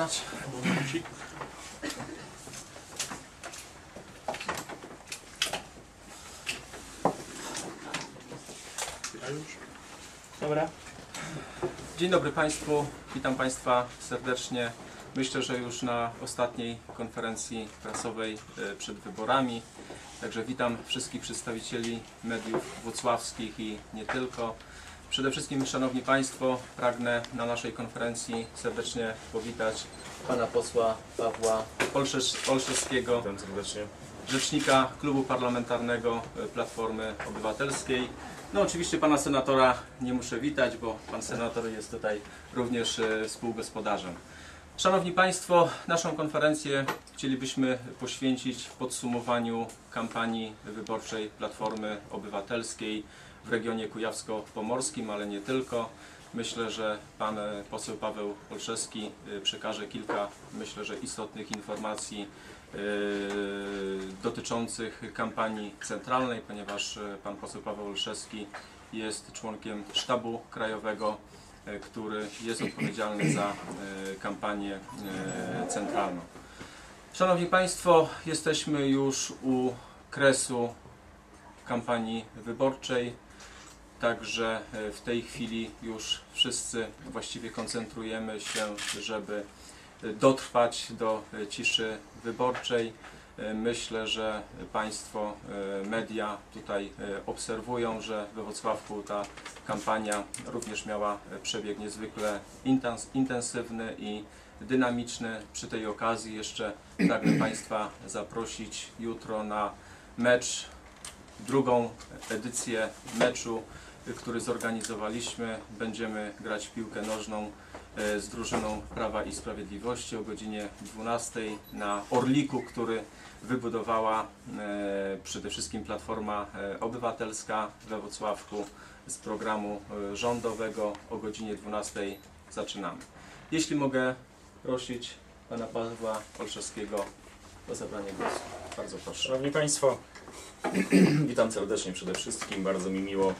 zaczynać? Momencik. Ja już. Dobra. Dzień dobry Państwu, witam Państwa serdecznie. Myślę, że już na ostatniej konferencji prasowej e, przed wyborami. Także witam wszystkich przedstawicieli mediów włocławskich i nie tylko. Przede wszystkim, Szanowni Państwo, pragnę na naszej konferencji serdecznie powitać Pana posła Pawła Olszewskiego, rzecznika Klubu Parlamentarnego e, Platformy Obywatelskiej. No oczywiście pana senatora nie muszę witać, bo pan senator jest tutaj również e, współgospodarzem. Szanowni Państwo, naszą konferencję chcielibyśmy poświęcić podsumowaniu kampanii wyborczej Platformy Obywatelskiej w regionie kujawsko-pomorskim, ale nie tylko. Myślę, że pan e, poseł Paweł Olszewski e, przekaże kilka, myślę, że istotnych informacji e, dotyczących kampanii centralnej, ponieważ pan poseł Paweł Olszewski jest członkiem sztabu krajowego, który jest odpowiedzialny za kampanię centralną. Szanowni Państwo, jesteśmy już u kresu kampanii wyborczej. Także e, w tej chwili już wszyscy właściwie koncentrujemy się, żeby e, dotrwać do e, ciszy wyborczej. Myślę, że Państwo, media tutaj obserwują, że we Wrocławku ta kampania również miała przebieg niezwykle intens- intensywny i dynamiczny. Przy tej okazji jeszcze pragnę Państwa zaprosić jutro na mecz drugą edycję meczu, który zorganizowaliśmy. Będziemy grać w piłkę nożną e, z drużyną Prawa i Sprawiedliwości o godzinie 12 na Orliku, który wybudowała e, przede wszystkim Platforma e, Obywatelska we Wrocławku z programu rządowego. O godzinie 12 zaczynamy. Jeśli mogę prosić pana Pawła Olszewskiego o zabranie głosu. Bardzo proszę. Szanowni Państwo, witam serdecznie przede wszystkim. Bardzo mi miło,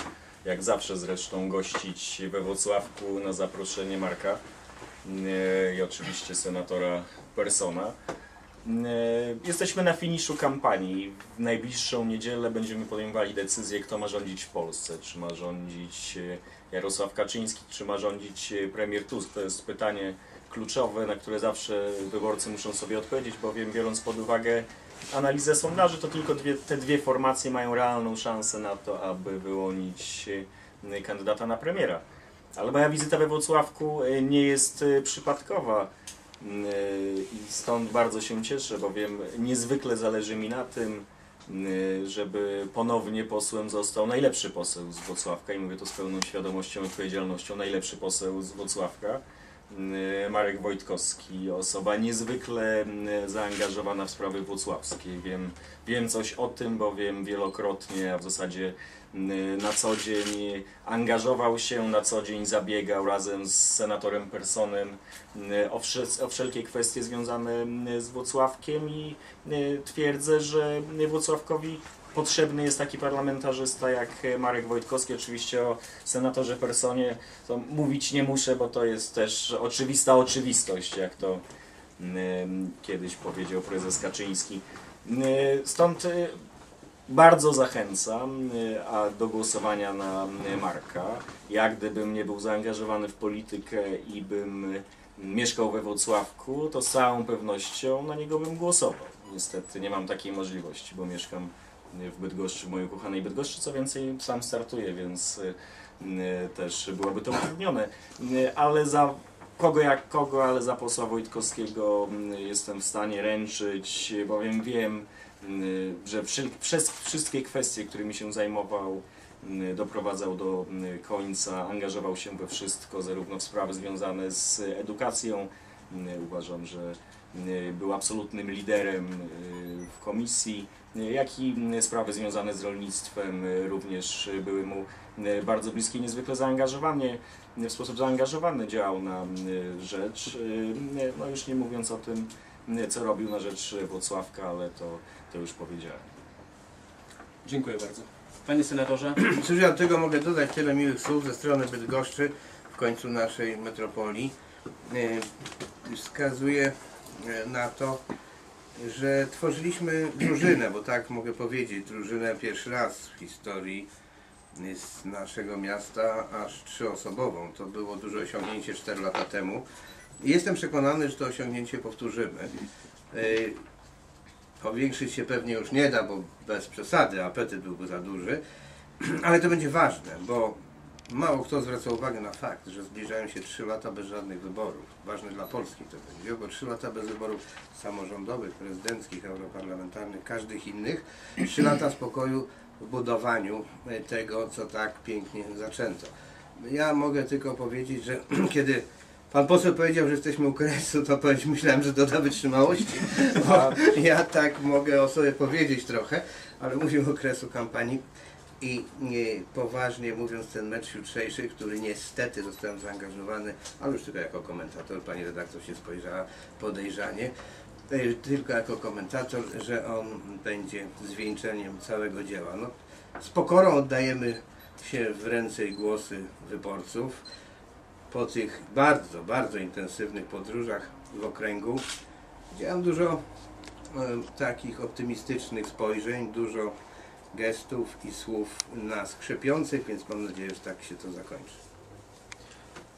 jak zawsze zresztą, gościć we Wrocławku na zaproszenie Marka e, i oczywiście senatora Persona. E, Jesteśmy na finiszu kampanii. W najbliższą niedzielę będziemy podejmowali decyzję, kto ma rządzić w Polsce. Czy ma rządzić e, Jarosław Kaczyński, czy ma rządzić premier Tusk. To jest pytanie kluczowe, na które zawsze wyborcy muszą sobie odpowiedzieć, bowiem biorąc pod uwagę analizę sondaży, to tylko dwie, te dwie formacje mają realną szansę na to, aby wyłonić e, kandydata na premiera. Ale moja wizyta we Wrocławku e, nie jest e, przypadkowa i stąd bardzo się cieszę, bowiem niezwykle zależy mi na tym, żeby ponownie posłem został najlepszy poseł z Wrocławka i mówię to z pełną świadomością i odpowiedzialnością, najlepszy poseł z Wrocławka. E, Marek Wojtkowski, osoba niezwykle m, zaangażowana w sprawy włocławskie. Wiem, wiem coś o tym, bowiem wielokrotnie, a w zasadzie m, na co dzień angażował się, na co dzień zabiegał razem z senatorem Personem o, o wszelkie kwestie związane z Włocławkiem i twierdzę, że Włocławkowi potrzebny jest taki parlamentarzysta jak Marek Wojtkowski. Oczywiście o senatorze Personie to mówić nie muszę, bo to jest też oczywista oczywistość, jak to mm, kiedyś powiedział prezes Kaczyński. Mm, Stąd y, bardzo zachęcam do głosowania na y, Marka. Jak gdybym nie był zaangażowany w politykę i bym mieszkał we Wrocławku, to z całą pewnością na niego bym głosował. Niestety nie mam takiej możliwości, bo mieszkam w Bydgoszczy, w mojej ukochanej Bydgoszczy. Co więcej, sam startuję, więc y, y, też byłoby to utrudnione. Y, Ale za kogo jak kogo, ale za posła Wojtkowskiego jestem w stanie ręczyć, bowiem wiem, że przez wszystkie kwestie, którymi się zajmował, doprowadzał do końca, angażował się we wszystko, zarówno w sprawy związane z edukacją. Y, Uważam, że y, był absolutnym liderem y, w komisji, jak i sprawy związane z rolnictwem również były mu bardzo bliskie i niezwykle zaangażowanie, w sposób zaangażowany działał na rzecz, no już nie mówiąc o tym, co robił na rzecz Włocławka, ale to, to już powiedziałem. Dziękuję bardzo. Panie senatorze, Cóż ja do tego mogę dodać tyle miłych słów ze strony Bydgoszczy, w końcu naszej metropolii. E, wskazuje e, na to, że tworzyliśmy drużynę, bo tak mogę powiedzieć, drużynę pierwszy raz w historii z naszego miasta, aż trzyosobową. To było duże osiągnięcie 4 lata temu. Jestem przekonany, że to osiągnięcie powtórzymy. E, Powiększyć się pewnie już nie da, bo bez przesady, apetyt byłby za duży, ale to będzie ważne, bo mało kto zwraca uwagę na fakt, że zbliżają się 3 lata bez żadnych wyborów. Ważne dla Polski to będzie, bo 3 lata bez wyborów samorządowych, prezydenckich, europarlamentarnych, każdych innych, 3 lata spokoju w budowaniu e, tego, co tak pięknie zaczęto. Ja mogę tylko powiedzieć, że kiedy Pan poseł powiedział, że jesteśmy u kresu, to myślałem, że doda wytrzymałości. Bo ja tak mogę o sobie powiedzieć trochę, ale mówię o kresu kampanii. I nie, poważnie mówiąc, ten mecz jutrzejszy, który niestety zostałem zaangażowany, ale już tylko jako komentator, pani redaktor się spojrzała podejrzanie, e, tylko jako komentator, że on będzie zwieńczeniem całego dzieła. No, z pokorą oddajemy się w ręce i głosy wyborców po tych bardzo, bardzo intensywnych podróżach w okręgu. Widziałem dużo e, takich optymistycznych spojrzeń, dużo gestów i słów nas krzepiących, więc mam nadzieję, że tak się to zakończy.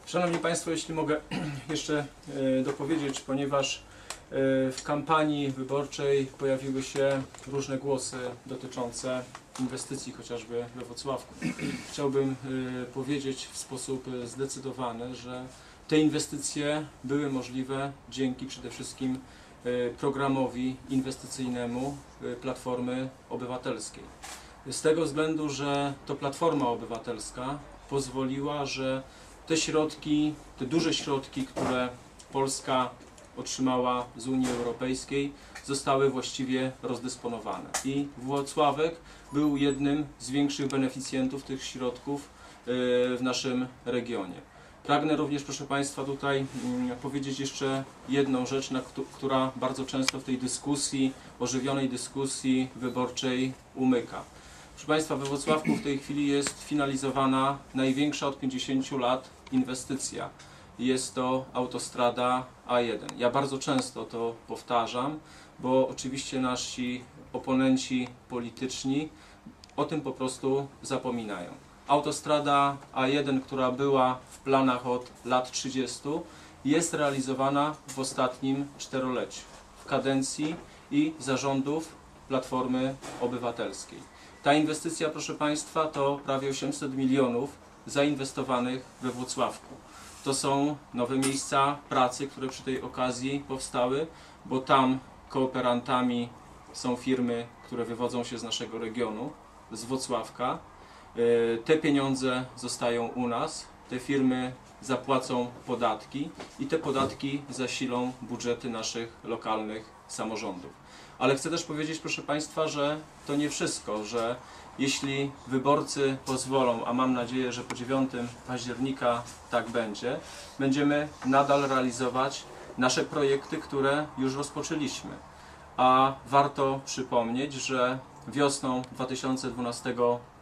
Szanowni Państwo, jeśli mogę jeszcze e, dopowiedzieć, ponieważ e, w kampanii wyborczej pojawiły się różne głosy dotyczące inwestycji chociażby we Wrocławku. Chciałbym e, powiedzieć w sposób zdecydowany, że te inwestycje były możliwe dzięki przede wszystkim programowi inwestycyjnemu e, Platformy Obywatelskiej. Z tego względu, że to Platforma Obywatelska pozwoliła, że te środki, te duże środki, które Polska otrzymała z Unii Europejskiej, zostały właściwie rozdysponowane. I Włocławek był jednym z większych beneficjentów tych środków e, w naszym regionie. Pragnę również, proszę Państwa, tutaj mm, powiedzieć jeszcze jedną rzecz, która bardzo często w tej dyskusji, ożywionej dyskusji wyborczej umyka. Proszę Państwa, we Wrocławku w tej chwili jest finalizowana największa od 50 lat inwestycja. Jest to autostrada A1. Ja bardzo często to powtarzam, bo oczywiście nasi oponenci polityczni o tym po prostu zapominają. Autostrada A1, która była w planach od lat 30, jest realizowana w ostatnim czteroleciu, w kadencji i zarządów Platformy Obywatelskiej. Ta inwestycja, proszę Państwa, to prawie 800 milionów zainwestowanych we Włocławku. To są nowe miejsca pracy, które przy tej okazji powstały, bo tam kooperantami są firmy, które wywodzą się z naszego regionu, z Włocławka. E, Te pieniądze zostają u nas, te firmy zapłacą podatki i te podatki zasilą budżety naszych lokalnych samorządów. Ale chcę też powiedzieć, proszę Państwa, że to nie wszystko, że jeśli wyborcy pozwolą, a mam nadzieję, że po 9 października tak będzie, będziemy nadal realizować nasze projekty, które już rozpoczęliśmy. A warto przypomnieć, że wiosną 2012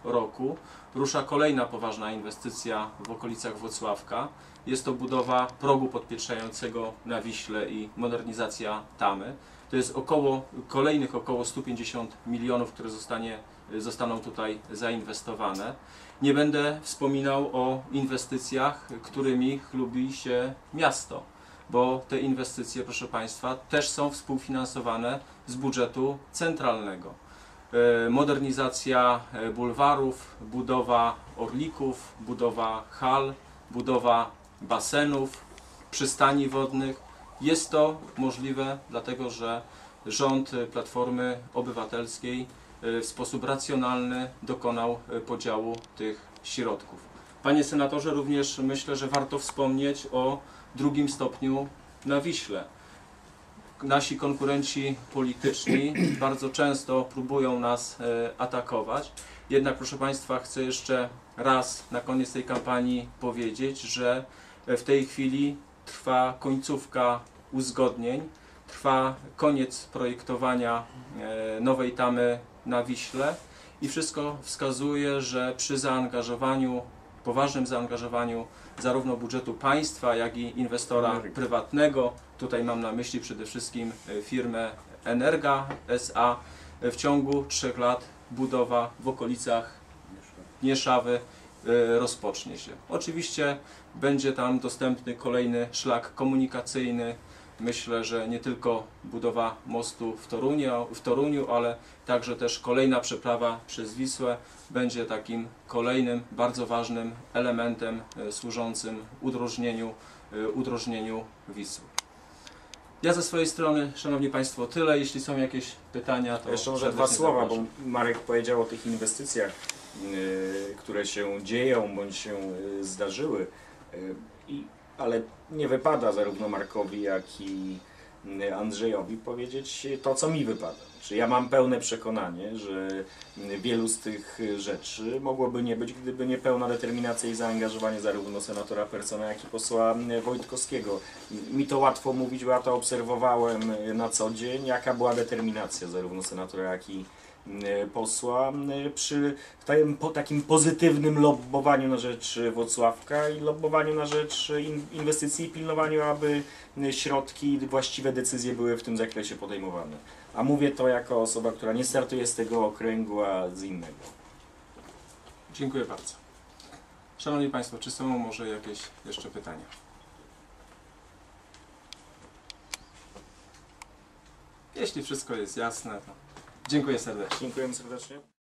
roku rusza kolejna poważna inwestycja w okolicach Włocławka. Jest to budowa progu podpieczającego na Wiśle i modernizacja tamy. To jest około, kolejnych około 150 milionów, które zostanie, zostaną tutaj zainwestowane. Nie będę wspominał o inwestycjach, którymi chlubi się miasto, bo te inwestycje, proszę Państwa, też są współfinansowane z budżetu centralnego. E, Modernizacja e, bulwarów, budowa orlików, budowa hal, budowa basenów, przystani wodnych. Jest to możliwe dlatego, że rząd Platformy Obywatelskiej e, w sposób racjonalny dokonał podziału tych środków. Panie senatorze, również myślę, że warto wspomnieć o drugim stopniu na Wiśle. Nasi konkurenci polityczni bardzo często próbują nas e, atakować. Jednak, proszę Państwa, chcę jeszcze raz na koniec tej kampanii powiedzieć, że e, w tej chwili trwa końcówka uzgodnień, trwa koniec projektowania e, nowej tamy na Wiśle i wszystko wskazuje, że przy zaangażowaniu poważnym zaangażowaniu zarówno budżetu państwa, jak i inwestora prywatnego. Tutaj mam na myśli przede wszystkim e, firmę Energa SA. W ciągu trzech lat budowa w okolicach Nieszawy e, rozpocznie się. Oczywiście będzie tam dostępny kolejny szlak komunikacyjny. Myślę, że nie tylko budowa mostu w Toruniu, w Toruniu, ale także też kolejna przeprawa przez Wisłę będzie takim kolejnym bardzo ważnym elementem e, służącym udrożnieniu, e, udrożnieniu Wisły. Ja ze swojej strony, Szanowni Państwo, tyle. Jeśli są jakieś pytania, to Jeszcze może dwa słowa, bo zapraszam. Marek powiedział o tych inwestycjach, yy, które się dzieją bądź się yy, zdarzyły, Yy, i, ale nie wypada zarówno Markowi, jak i Andrzejowi powiedzieć to, co mi wypada. Czy ja mam pełne przekonanie, że yy, wielu z tych yy, rzeczy mogłoby nie być, gdyby nie pełna determinacja i zaangażowanie zarówno senatora Persona, jak i posła Wojtkowskiego. Mi to łatwo mówić, bo ja to obserwowałem na co dzień, jaka była determinacja zarówno senatora, jak i posła yy, przy takim, po takim pozytywnym lobbowaniu na rzecz Wocławka i lobbowaniu na rzecz in, inwestycji i pilnowaniu, aby środki i właściwe decyzje były w tym zakresie podejmowane. A mówię to jako osoba, która nie startuje z tego okręgu, a z innego. Dziękuję bardzo. Szanowni Państwo, czy są może jakieś jeszcze pytania? Jeśli wszystko jest jasne, to dziękuję serdecznie. Dziękuję serdecznie.